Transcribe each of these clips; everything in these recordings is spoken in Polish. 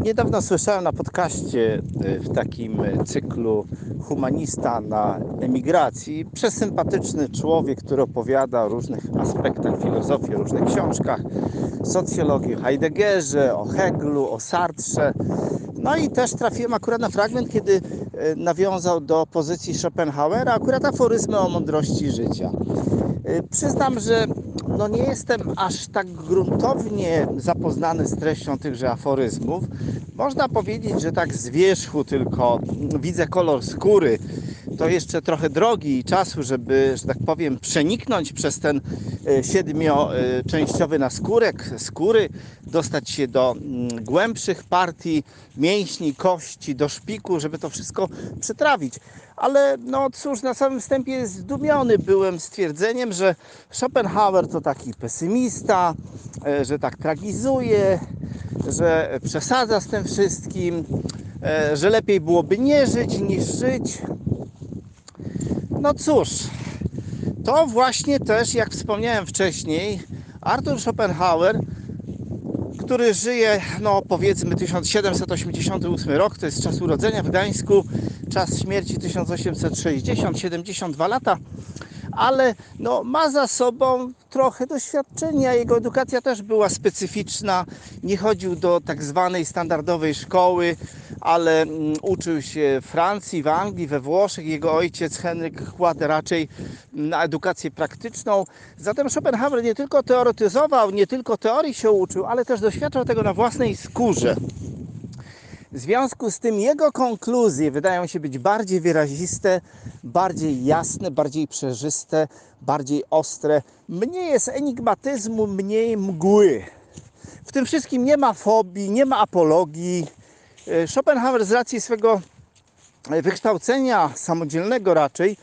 Niedawno słyszałem na podcaście y, w takim cyklu Humanista na emigracji przesympatyczny człowiek, który opowiada o różnych aspektach filozofii, o różnych książkach, socjologii, o Heideggerze, o Heglu, o Sartrze. No i też trafiłem akurat na fragment, kiedy y, nawiązał do pozycji Schopenhauera, akurat aforyzmy o mądrości życia. Y, przyznam, że no nie jestem aż tak gruntownie zapoznany z treścią tychże aforyzmów. Można powiedzieć, że tak z wierzchu tylko widzę kolor skóry. To jeszcze trochę drogi i czasu, żeby, że tak powiem, przeniknąć przez ten e, siedmioczęściowy naskórek skóry, dostać się do mm, głębszych partii mięśni, kości, do szpiku, żeby to wszystko przetrawić. Ale no cóż, na samym wstępie zdumiony byłem stwierdzeniem, że Schopenhauer to taki pesymista, e, że tak tragizuje, że przesadza z tym wszystkim, e, że lepiej byłoby nie żyć niż żyć. No cóż, to właśnie też, jak wspomniałem wcześniej, Arthur Schopenhauer, który żyje, no powiedzmy 1788 rok, to jest czas urodzenia w Gdańsku, czas śmierci 1860, 72 lata, ale no, ma za sobą trochę doświadczenia. Jego edukacja też była specyficzna. Nie chodził do tak zwanej standardowej szkoły, ale um, uczył się w Francji, w Anglii, we Włoszech. Jego ojciec Henryk kładł raczej na edukację praktyczną. Zatem Schopenhauer nie tylko teoretyzował, nie tylko teorii się uczył, ale też doświadczał tego na własnej skórze. W związku z tym jego konkluzje wydają się być bardziej wyraziste, bardziej jasne, bardziej przejrzyste, bardziej ostre. Mniej jest enigmatyzmu, mniej mgły. W tym wszystkim nie ma fobii, nie ma apologii. Schopenhauer z racji swego wykształcenia samodzielnego raczej,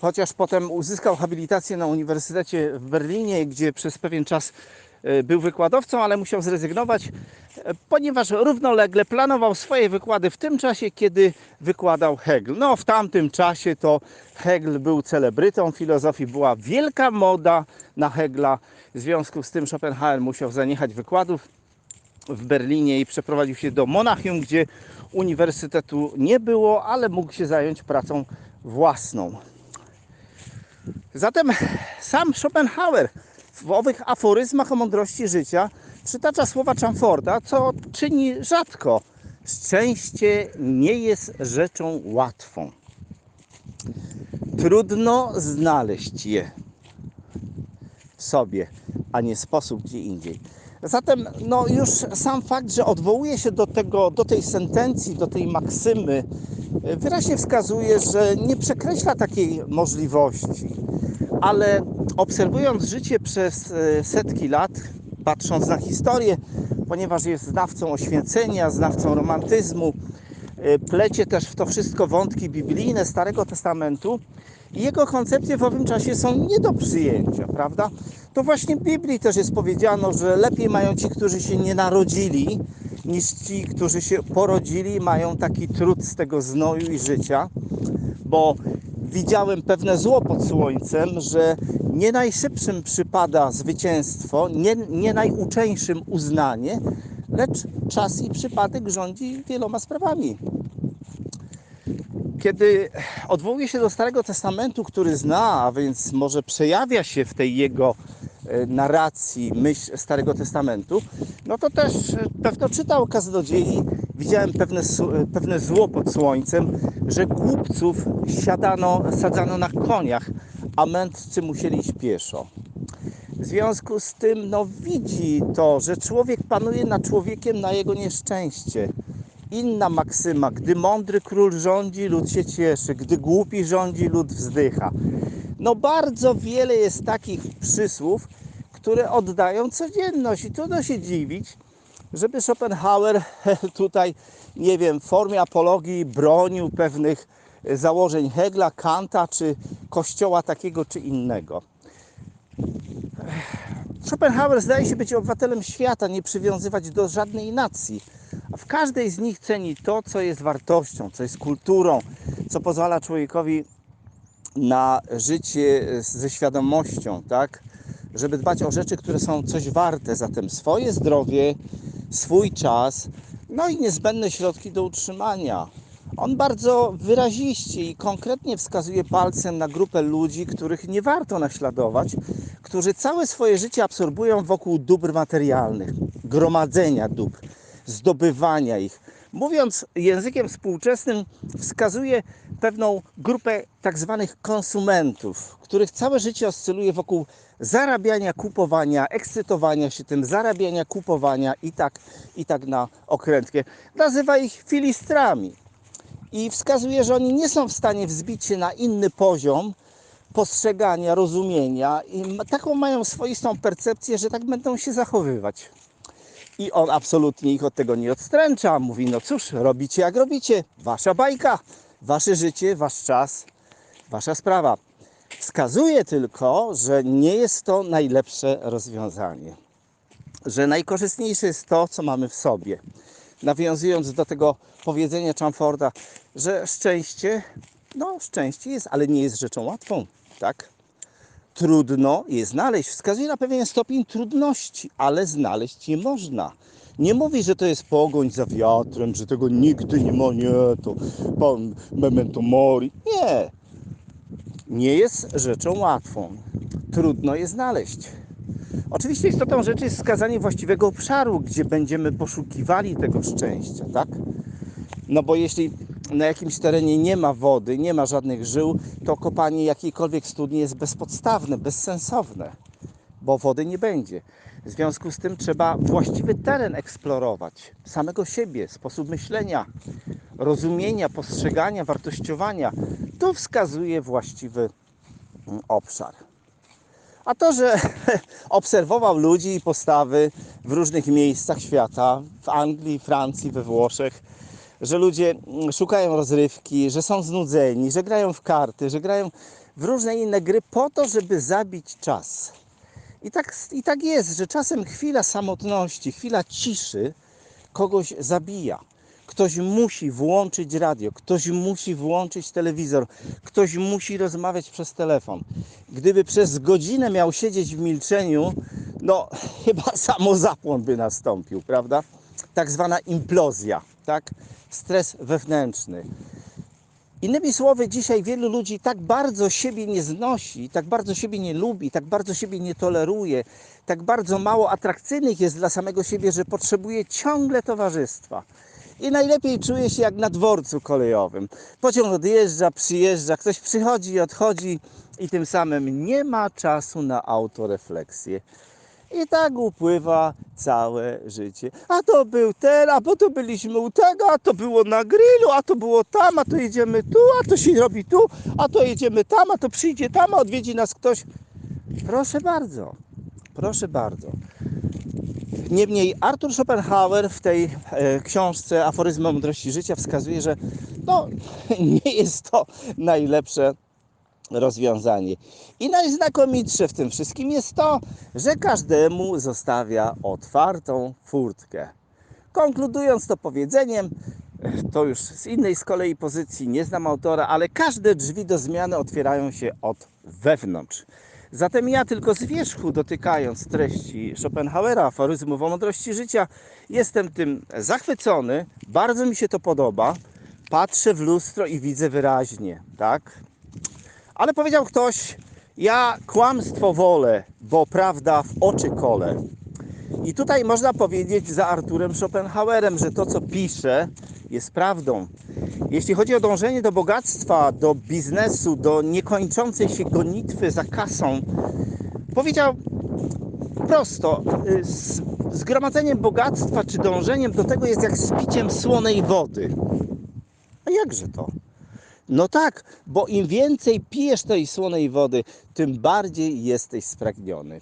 chociaż potem uzyskał habilitację na Uniwersytecie w Berlinie, gdzie przez pewien czas był wykładowcą, ale musiał zrezygnować, ponieważ równolegle planował swoje wykłady w tym czasie, kiedy wykładał Hegel. No, w tamtym czasie to Hegel był celebrytą filozofii, była wielka moda na Hegla. W związku z tym Schopenhauer musiał zaniechać wykładów w Berlinie i przeprowadził się do Monachium, gdzie uniwersytetu nie było, ale mógł się zająć pracą własną. Zatem sam Schopenhauer w owych aforyzmach o mądrości życia przytacza słowa Chamforda, co czyni rzadko. Szczęście nie jest rzeczą łatwą. Trudno znaleźć je w sobie, a nie sposób gdzie indziej. Zatem no już sam fakt, że odwołuje się do, tego, do tej sentencji, do tej maksymy, wyraźnie wskazuje, że nie przekreśla takiej możliwości, ale obserwując życie przez setki lat, patrząc na historię, ponieważ jest znawcą oświęcenia, znawcą romantyzmu, plecie też w to wszystko wątki biblijne Starego Testamentu i jego koncepcje w owym czasie są nie do przyjęcia, prawda? To właśnie w Biblii też jest powiedziano, że lepiej mają ci, którzy się nie narodzili, niż ci, którzy się porodzili, mają taki trud z tego znoju i życia, bo widziałem pewne zło pod słońcem, że nie najszybszym przypada zwycięstwo, nie, nie najuczeńszym uznanie, lecz czas i przypadek rządzi wieloma sprawami. Kiedy odwołuje się do Starego Testamentu, który zna, a więc może przejawia się w tej jego narracji myśl Starego Testamentu, no to też pewno czytał kaznodziei, widziałem pewne, pewne zło pod słońcem, że głupców siadano, sadzano na koniach, a mędrcy musieli iść pieszo. W związku z tym no, widzi to, że człowiek panuje nad człowiekiem na jego nieszczęście. Inna maksyma, gdy mądry król rządzi, lud się cieszy, gdy głupi rządzi, lud wzdycha. No bardzo wiele jest takich przysłów, które oddają codzienność i trudno się dziwić, żeby Schopenhauer tutaj, nie wiem, w formie apologii bronił pewnych założeń Hegla, Kanta czy kościoła takiego czy innego. Schopenhauer zdaje się być obywatelem świata, nie przywiązywać do żadnej nacji. A w każdej z nich ceni to, co jest wartością, co jest kulturą, co pozwala człowiekowi na życie ze świadomością, tak? Żeby dbać o rzeczy, które są coś warte. Zatem swoje zdrowie, swój czas, no i niezbędne środki do utrzymania. On bardzo wyraziście i konkretnie wskazuje palcem na grupę ludzi, których nie warto naśladować, którzy całe swoje życie absorbują wokół dóbr materialnych, gromadzenia dóbr, zdobywania ich. Mówiąc językiem współczesnym, wskazuje pewną grupę tak zwanych konsumentów, których całe życie oscyluje wokół zarabiania, kupowania, ekscytowania się tym, zarabiania, kupowania i tak, i tak na okrętkę. Nazywa ich filistrami i wskazuje, że oni nie są w stanie wzbić się na inny poziom postrzegania, rozumienia i taką mają swoistą percepcję, że tak będą się zachowywać. I on absolutnie ich od tego nie odstręcza. Mówi, no cóż, robicie jak robicie, wasza bajka, wasze życie, wasz czas, wasza sprawa. Wskazuje tylko, że nie jest to najlepsze rozwiązanie. Że najkorzystniejsze jest to, co mamy w sobie. Nawiązując do tego powiedzenia Chamforda, że szczęście, no szczęście jest, ale nie jest rzeczą łatwą, tak? Trudno je znaleźć. Wskazuje na pewien stopień trudności, ale znaleźć je można. Nie mówi, że to jest pogoń za wiatrem, że tego nigdy nie ma, nie, to pan memento mori. Nie. Nie jest rzeczą łatwą. Trudno je znaleźć. Oczywiście istotą rzeczy jest wskazanie właściwego obszaru, gdzie będziemy poszukiwali tego szczęścia, tak? No bo jeśli na jakimś terenie nie ma wody, nie ma żadnych żył, to kopanie jakiejkolwiek studni jest bezpodstawne, bezsensowne, bo wody nie będzie. W związku z tym trzeba właściwy teren eksplorować, samego siebie, sposób myślenia, rozumienia, postrzegania, wartościowania. To wskazuje właściwy mm, obszar. A to, że obserwował ludzi i postawy w różnych miejscach świata, w Anglii, Francji, we Włoszech, że ludzie szukają rozrywki, że są znudzeni, że grają w karty, że grają w różne inne gry po to, żeby zabić czas. I tak, I tak jest, że czasem chwila samotności, chwila ciszy kogoś zabija. Ktoś musi włączyć radio, ktoś musi włączyć telewizor, ktoś musi rozmawiać przez telefon. Gdyby przez godzinę miał siedzieć w milczeniu, no chyba samozapłon by nastąpił, prawda? Tak zwana implozja, tak? Stres wewnętrzny. Innymi słowy, dzisiaj wielu ludzi tak bardzo siebie nie znosi, tak bardzo siebie nie lubi, tak bardzo siebie nie toleruje, tak bardzo mało atrakcyjnych jest dla samego siebie, że potrzebuje ciągle towarzystwa. I najlepiej czuje się jak na dworcu kolejowym. Pociąg odjeżdża, przyjeżdża, ktoś przychodzi i odchodzi i tym samym nie ma czasu na autorefleksję. I tak upływa całe życie. A to był ten, a bo to byliśmy u tego, a to było na grillu, a to było tam, a to jedziemy tu, a to się robi tu, a to jedziemy tam, a to przyjdzie tam, a odwiedzi nas ktoś. Proszę bardzo, proszę bardzo. Niemniej Arthur Schopenhauer w tej e, książce Aforyzmy mądrości życia wskazuje, że no, nie jest to najlepsze rozwiązanie. I najznakomitsze w tym wszystkim jest to, że każdemu zostawia otwartą furtkę. Konkludując to powiedzeniem, to już z innej z kolei pozycji, nie znam autora, ale każde drzwi do zmiany otwierają się od wewnątrz. Zatem ja tylko z wierzchu dotykając treści Schopenhauera, aforyzmów o mądrości życia, jestem tym zachwycony, bardzo mi się to podoba. Patrzę w lustro i widzę wyraźnie, tak? Ale powiedział ktoś, ja kłamstwo wolę, bo prawda w oczy kole. I tutaj można powiedzieć za Arturem Schopenhauerem, że to co pisze jest prawdą. Jeśli chodzi o dążenie do bogactwa, do biznesu, do niekończącej się gonitwy za kasą, powiedział prosto, y, zgromadzeniem bogactwa czy dążeniem do tego jest jak z piciem słonej wody. A jakże to? No tak, bo im więcej pijesz tej słonej wody, tym bardziej jesteś spragniony.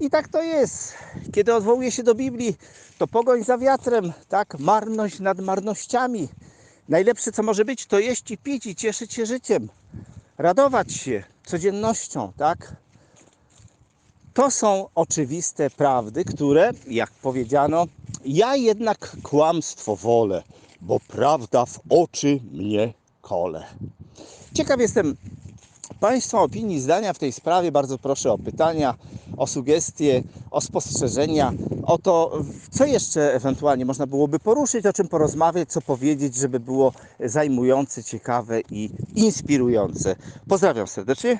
I tak to jest. Kiedy odwołuje się do Biblii, to pogoń za wiatrem, tak? Marność nad marnościami. Najlepsze, co może być, to jeść i pić i cieszyć się życiem. Radować się codziennością, tak? To są oczywiste prawdy, które, jak powiedziano, ja jednak kłamstwo wolę, bo prawda w oczy mnie kole. Ciekaw jestem Państwa opinii, zdania w tej sprawie bardzo proszę o pytania, o sugestie, o spostrzeżenia, o to, co jeszcze ewentualnie można byłoby poruszyć, o czym porozmawiać, co powiedzieć, żeby było zajmujące, ciekawe i inspirujące. Pozdrawiam serdecznie.